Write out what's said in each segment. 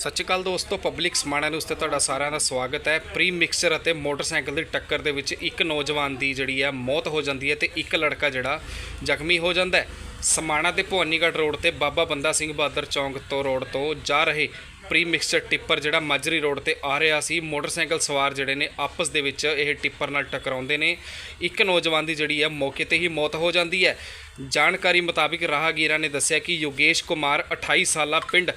ਸਤਿ ਸ਼੍ਰੀ ਅਕਾਲ ਦੋਸਤੋ public Samana news ਤੇ ਤੁਹਾਡਾ ਸਾਰਿਆਂ ਦਾ ਸਵਾਗਤ ਹੈ। ਪ੍ਰੀ ਮਿਕਸਚਰ ਅਤੇ ਮੋਟਰਸਾਈਕਲ ਦੀ ਟੱਕਰ ਦੇ ਵਿੱਚ ਇੱਕ ਨੌਜਵਾਨ ਦੀ ਜਿਹੜੀ ਹੈ ਮੌਤ ਹੋ ਜਾਂਦੀ ਹੈ ਤੇ ਇੱਕ ਲੜਕਾ ਜਿਹੜਾ ਜ਼ਖਮੀ ਹੋ ਜਾਂਦਾ ਹੈ। ਸਮਾਣਾ ਤੇ ਭਵਾਨੀਗੜ੍ਹ ਰੋਡ ਤੇ ਬਾਬਾ ਬੰਦਾ ਸਿੰਘ ਬਹਾਦਰ ਚੌਂਕ ਤੋਂ ਰੋਡ ਤੋਂ ਜਾ ਰਹੇ ਪ੍ਰੀ ਮਿਕਸਚਰ ਟਿੱਪਰ ਜਿਹੜਾ ਮਾਜਰੀ ਰੋਡ ਤੇ ਆ ਰਿਹਾ ਸੀ। ਮੋਟਰਸਾਈਕਲ ਸਵਾਰ ਜਿਹੜੇ ਨੇ ਆਪਸ ਦੇ ਵਿੱਚ ਇਹ ਟਿੱਪਰ ਨਾਲ ਟਕਰਾਉਂਦੇ ਨੇ। ਇੱਕ ਨੌਜਵਾਨ ਦੀ ਜਿਹੜੀ ਹੈ ਮੌਕੇ ਤੇ ਹੀ ਮੌਤ ਹੋ ਜਾਂਦੀ ਹੈ। ਜਾਣਕਾਰੀ ਮੁਤਾਬਿਕ ਰਾਹਗੀਰਾਂ ਨੇ ਦੱਸਿਆ ਕਿ ਯੋਗੇਸ਼ ਕੁਮਾਰ 28 ਸਾਲਾ ਪਿੰਡ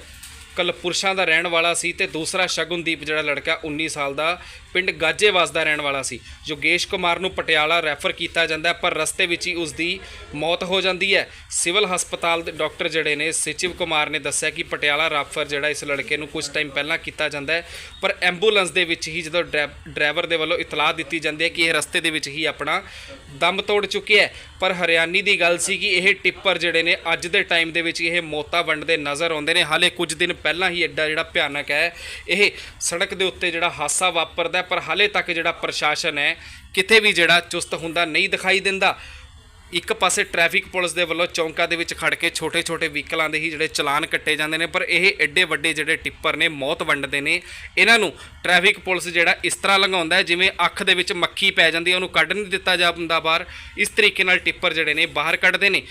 ਕਲਪੁਰਸ਼ਾਂ ਦਾ ਰਹਿਣ ਵਾਲਾ ਸੀ ਤੇ ਦੂਸਰਾ ਸ਼ਗੁਨਦੀਪ ਜਿਹੜਾ ਲੜਕਾ 19 ਸਾਲ ਦਾ ਪਿੰਡ ਗਾਜੇਵਾਸ ਦਾ ਰਹਿਣ ਵਾਲਾ ਸੀ। ਯੋਗੇਸ਼ ਕੁਮਾਰ ਨੂੰ ਪਟਿਆਲਾ ਰੈਫਰ ਕੀਤਾ ਜਾਂਦਾ ਪਰ ਰਸਤੇ ਵਿੱਚ ਹੀ ਉਸ ਦੀ ਮੌਤ ਹੋ ਜਾਂਦੀ ਹੈ। ਸਿਵਲ ਹਸਪਤਾਲ ਦੇ ਡਾਕਟਰ ਜਿਹੜੇ ਨੇ, ਸਚਿਵ ਕੁਮਾਰ ਨੇ ਦੱਸਿਆ ਕਿ ਪਟਿਆਲਾ ਰੈਫਰ ਜਿਹੜਾ ਇਸ ਲੜਕੇ ਨੂੰ ਕੁਝ ਟਾਈਮ ਪਹਿਲਾਂ ਕੀਤਾ ਜਾਂਦਾ ਹੈ, ਪਰ ਐਂਬੂਲੈਂਸ ਦੇ ਵਿੱਚ ਹੀ ਜਦੋਂ ਡਰਾ- ਡਰਾਈਵਰ ਦੇ ਵੱਲੋਂ ਇਤਲਾਹ ਦਿੱਤੀ ਜਾਂਦੀ ਹੈ ਕਿ ਇਹ ਰਸਤੇ ਦੇ ਵਿੱਚ ਹੀ ਆਪਣਾ ਦਮ ਤੋੜ ਚੁੱਕੀ ਹੈ। ਪਰ ਹਰਿਆਣੀ ਦੀ ਗੱਲ ਸੀ ਕਿ ਇਹ ਟਿੱਪਰ ਜਿਹੜੇ ਨੇ, ਅੱਜ ਦੇ ਟਾਈਮ ਦੇ ਵਿੱਚ ਇਹ ਮੌਤਾਂ ਵੰਡਦੇ ਨਜ਼ਰ ਆਉਂਦੇ ਨੇ। ਹਾਲੇ ਕੁਝ ਦਿਨ ਪਹਿਲਾਂ ਹੀ ਐਡਾ ਜਿਹੜਾ ਭਿਆਨਕ ਹੈ, ਇਹ ਸੜਕ ਦੇ ਉੱਤੇ ਜਿਹੜਾ ਹਾਦਸਾ ਵਾਪਰਦਾ ਪਰ ਹਾਲੇ ਤੱਕ ਜਿਹੜਾ ਪ੍ਰਸ਼ਾਸਨ ਹੈ, ਕਿਤੇ ਵੀ ਜਿਹੜਾ ਚੁਸਤ ਹੁੰਦਾ ਨਹੀਂ ਦਿਖਾਈ ਦਿੰਦਾ। ਇੱਕ ਪਾਸੇ ਟ੍ਰੈਫਿਕ ਪੁਲਿਸ ਦੇ ਵੱਲੋਂ ਚੌਂਕਾਂ ਦੇ ਵਿੱਚ ਖੜ ਕੇ ਛੋਟੇ-ਛੋਟੇ ਵਹੀਕਲਾਂ ਦੇ ਹੀ ਜਿਹੜੇ ਚਲਾਨ ਕੱਟੇ ਜਾਂਦੇ ਨੇ, ਪਰ ਇਹ ਐਡੇ ਵੱਡੇ ਜਿਹੜੇ ਟਿੱਪਰ ਨੇ, ਮੌਤ ਵੰਡਦੇ ਨੇ, ਇਹਨਾਂ ਨੂੰ ਟ੍ਰੈਫਿਕ ਪੁਲਿਸ ਜਿਹੜਾ ਇਸ ਤਰ੍ਹਾਂ ਲੰਘਾਉਂਦਾ ਹੈ, ਜਿਵੇਂ ਅੱਖ ਦੇ ਵਿੱਚ ਮੱਖੀ ਪੈ ਜਾਂਦੀ ਹੈ, ਉਹਨੂੰ ਕੱਢ ਨਹੀਂ ਦਿੱਤਾ ਜਾਂਦਾ ਬਾਹਰ। ਇਸ ਤਰੀਕੇ ਨਾਲ ਟਿੱਪਰ ਜਿਹੜੇ ਨੇ ਬਾਹਰ ਕੱਢਦੇ ਨੇ।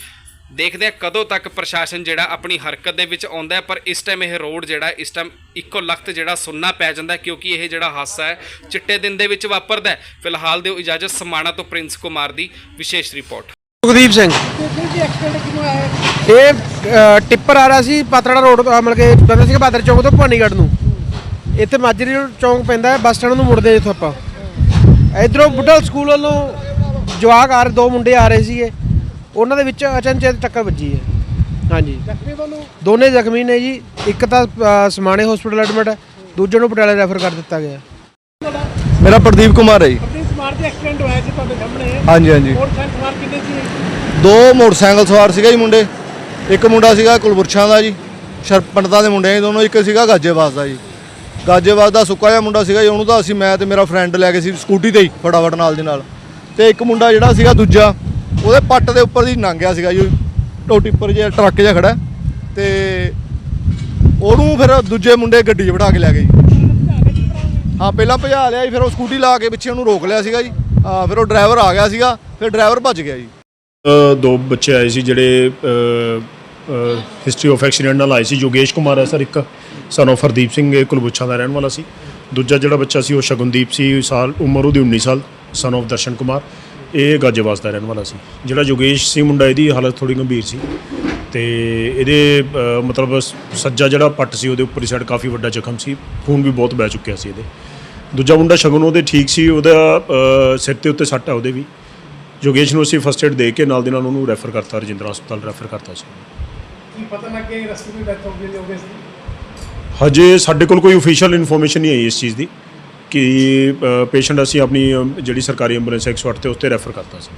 ਦੇਖਦੇ ਆ ਕਦੋਂ ਤੱਕ ਪ੍ਰਸ਼ਾਸਨ ਜਿਹੜਾ ਆਪਣੀ ਹਰਕਤ ਦੇ ਵਿੱਚ ਆਉਂਦਾ ਪਰ ਇਸ ਟਾਈਮ ਇਹ ਰੋਡ ਜਿਹੜਾ, ਇਸ ਟਾਈਮ ਇੱਕੋ ਲਖਤ ਜਿਹੜਾ ਸੁੰਨਾ ਪੈ ਜਾਂਦਾ ਕਿਉਂਕਿ ਇਹ ਜਿਹੜਾ ਹਾਦਸਾ ਹੈ, ਚਿੱਟੇ ਦਿਨ ਦੇ ਵਿੱਚ ਵਾਪਰਦਾ ਹੈ। ਫਿਲਹਾਲ ਦਿਓ ਇਜਾਜ਼ਤ, ਸਮਾਣਾ ਤੋਂ ਪ੍ਰਿੰਸ ਕੁਮਾਰ ਦੀ ਵਿਸ਼ੇਸ਼ ਰਿਪੋਰਟ। ਸੁਖਦੀਪ ਸਿੰਘ। ਇਹ ਅ, ਟਿੱਪਰ ਆ ਰਿਹਾ ਸੀ ਪਾਤੜਾ ਰੋਡ ਤੋਂ ਮਤਲਬ ਕਿ ਬੰਦਾ ਸਿੰਘ ਬਹਾਦਰ ਚੌਂਕ ਤੋਂ ਭਾਨੀਗੜ੍ਹ ਨੂੰ। ਇੱਥੇ ਮਾਜਰੀ ਚੌਂਕ ਪੈਂਦਾ ਹੈ ਬੱਸ ਸਟੈਂਡ ਨੂੰ ਮੁੜਦੇ ਜਿੱਥੋਂ ਆਪਾਂ। ਇਧਰੋਂ ਬੁੱਢਲ ਸਕੂਲ ਵੱਲੋਂ ਜਵਾਕ ਆ ਰਹੇ ਦੋ ਮੁੰਡੇ ਆ ਰਹੇ ਸੀਗੇ। ਉਹਨਾਂ ਦੇ ਵਿੱਚ ਅਚਨਚੇਤ ਟੱਕਰ ਵੱਜੀ ਹੈ। ਹਾਂਜੀ। ਦੋਨੇ ਜ਼ਖਮੀ ਨੇ ਜੀ। ਇੱਕ ਤਾਂ ਅ, ਸਮਾਣੇ ਹਸਪੀਟਲ ਐਡਮਿਟ ਹੈ ਦੂਜੇ ਨੂੰ ਪਟਿਆਲੇ ਰੈਫਰ ਕਰ ਦਿੱਤਾ ਗਿਆ ਮੇਰਾ ਪ੍ਰਦੀਪ ਕੁਮਾਰ ਹੈ ਜੀ। ਪ੍ਰਦੀਪ ਸਮਾਰ ਦੇ ਐਕਸੀਡੈਂਟ ਹੋਇਆ ਜੀ ਤੁਹਾਡੇ ਸਾਹਮਣੇ। ਹਾਂਜੀ ਹਾਂਜੀ। ਮੋਟਰਸਾਈਕਲ ਸਵਾਰ ਸੀ ਦੋ ਮੋਟਰਸਾਈਕਲ ਸਵਾਰ ਸੀਗਾ ਜੀ ਮੁੰਡੇ। ਇੱਕ ਮੁੰਡਾ ਸੀਗਾ ਕੁਲਬੁਰਛਾਂ ਦਾ ਜੀ, ਸ਼ਰਪੰਡਤਾਂ ਦੇ ਮੁੰਡੇ ਆ ਜੀ ਦੋਨੋਂ। ਇੱਕ ਸੀਗਾ ਗਾਜੇਵਾਸ ਦਾ ਜੀ। ਗਾਜੇਵਾਸ ਦਾ ਸੁੱਕਾ ਜਿਹਾ ਮੁੰਡਾ ਸੀਗਾ ਜੀ, ਉਹਨੂੰ ਤਾਂ ਅਸੀਂ, ਮੈਂ ਤੇ ਮੇਰਾ ਫਰੈਂਡ ਲੈ ਕੇ ਸੀ ਸਕੂਟੀ ਤੇ ਹੀ, ਫਟਾਫਟ ਨਾਲ ਦੇ ਨਾਲ। ਤੇ ਇੱਕ ਮੁੰਡਾ ਜਿਹੜਾ ਸੀਗਾ ਦੂਜਾ, ਉਹਦੇ ਪੱਟ ਦੇ ਉੱਪਰ ਦੀ ਲੰਘਿਆ ਸੀਗਾ ਜੀ ਟੋਟੀ ਉੱਪਰ ਜਿਹਾ, ਟਰੱਕ ਜਿਹਾ ਖੜਾ। ਤੇ ਉਹਨੂੰ ਫਿਰ ਦੂਜੇ ਮੁੰਡੇ ਗੱਡੀ 'ਚ ਬਿਠਾ ਕੇ ਲੈ ਗਏ ਜੀ। ਹਾਂ, ਪਹਿਲਾਂ ਭਜਾ ਲਿਆ ਜੀ, ਫਿਰ ਉਹ ਸਕੂਟੀ ਲਾ ਕੇ ਪਿੱਛੇ ਉਹਨੂੰ ਰੋਕ ਲਿਆ ਸੀਗਾ ਜੀ। ਫਿਰ ਉਹ ਡਰਾਈਵਰ ਆ ਗਿਆ ਸੀਗਾ, ਫਿਰ ਡਰਾਈਵਰ ਭੱਜ ਗਿਆ ਜੀ। ਦੋ ਬੱਚੇ ਆਏ ਸੀ ਜਿਹੜੇ ਹਿਸਟਰੀ ਆਫ ਐਕਸੀਡੈਂਟ ਨਾਲ ਆਏ ਸੀ। ਯੋਗੇਸ਼ ਕੁਮਾਰ ਹੈ ਸਰ ਇੱਕ, son of ਹਰਦੀਪ ਸਿੰਘ, ਇਹ ਕੁਲਬੁੱਛਾ ਦਾ ਰਹਿਣ ਵਾਲਾ ਸੀ। ਦੂਜਾ ਜਿਹੜਾ ਬੱਚਾ ਸੀ ਉਹ ਸ਼ਗੁਨਦੀਪ ਸੀ, ਸਾਲ, ਉਮਰ ਉਹਦੀ 19 ਸਾਲ ਸਨ of ਦਰਸ਼ਨ ਕੁਮਾਰ। ਇਹ ਗਾਜੇਵਾਸ ਦਾ ਰਹਿਣ ਵਾਲਾ ਸੀ। ਜਿਹੜਾ ਯੋਗੇਸ਼ ਸੀ ਮੁੰਡਾ, ਇਹਦੀ ਹਾਲਤ ਥੋੜੀ ਗੰਭੀਰ ਸੀ। ਤੇ ਇਹਦੇ ਮਤਲਬ ਸੱਜਾ ਜਿਹੜਾ ਪੱਟ ਸੀ, ਉਹਦੇ ਉੱਪਰਲੀ ਸਾਈਡ ਕਾਫੀ ਵੱਡਾ ਜ਼ਖਮ ਸੀ। ਖੂਨ ਵੀ ਬਹੁਤ ਬਹਿ ਚੁੱਕਿਆ ਸੀ ਇਹਦੇ। ਦੂਜਾ ਮੁੰਡਾ ਸ਼ਗਨ ਉਹਦੇ ਠੀਕ ਸੀ, ਉਹਦਾ ਸਿਰ ਦੇ ਉੱਤੇ ਸੱਟ ਹੈ ਉਹਦੇ ਵੀ। ਯੋਗੇਸ਼ ਨੂੰ ਅਸੀਂ ਫਸਟ ਏਡ ਦੇ ਕੇ ਨਾਲ ਦੀ ਨਾਲ ਉਹਨੂੰ ਰੈਫਰ ਕਰਤਾ ਰਜਿੰਦਰਾ ਹਸਪਤਾਲ ਰੈਫਰ ਕਰਤਾ ਸੀ ਕੀ ਪਤਾ ਲੱਗ ਗਿਆ ਰਸਤੇ ਵਿੱਚ ਡੈਥ ਹੋ ਗਈ ਹੋਵੇ ਹਜੇ ਸਾਡੇ ਕੋਲ ਕੋਈ ਅਫੀਸ਼ੀਅਲ ਇਨਫੋਰਮੇਸ਼ਨ ਨਹੀਂ ਆਈ ਇਸ ਚੀਜ਼ ਦੀ ਕਿ ਪੇਸ਼ੈਂਟ ਅਸੀਂ ਆਪਣੀ ਜਿਹੜੀ ਸਰਕਾਰੀ ਐਂਬੂਲੈਂਸ 108 ਤੇ ਉੱਤੇ ਰੈਫਰ ਕਰਤਾ ਸੀ।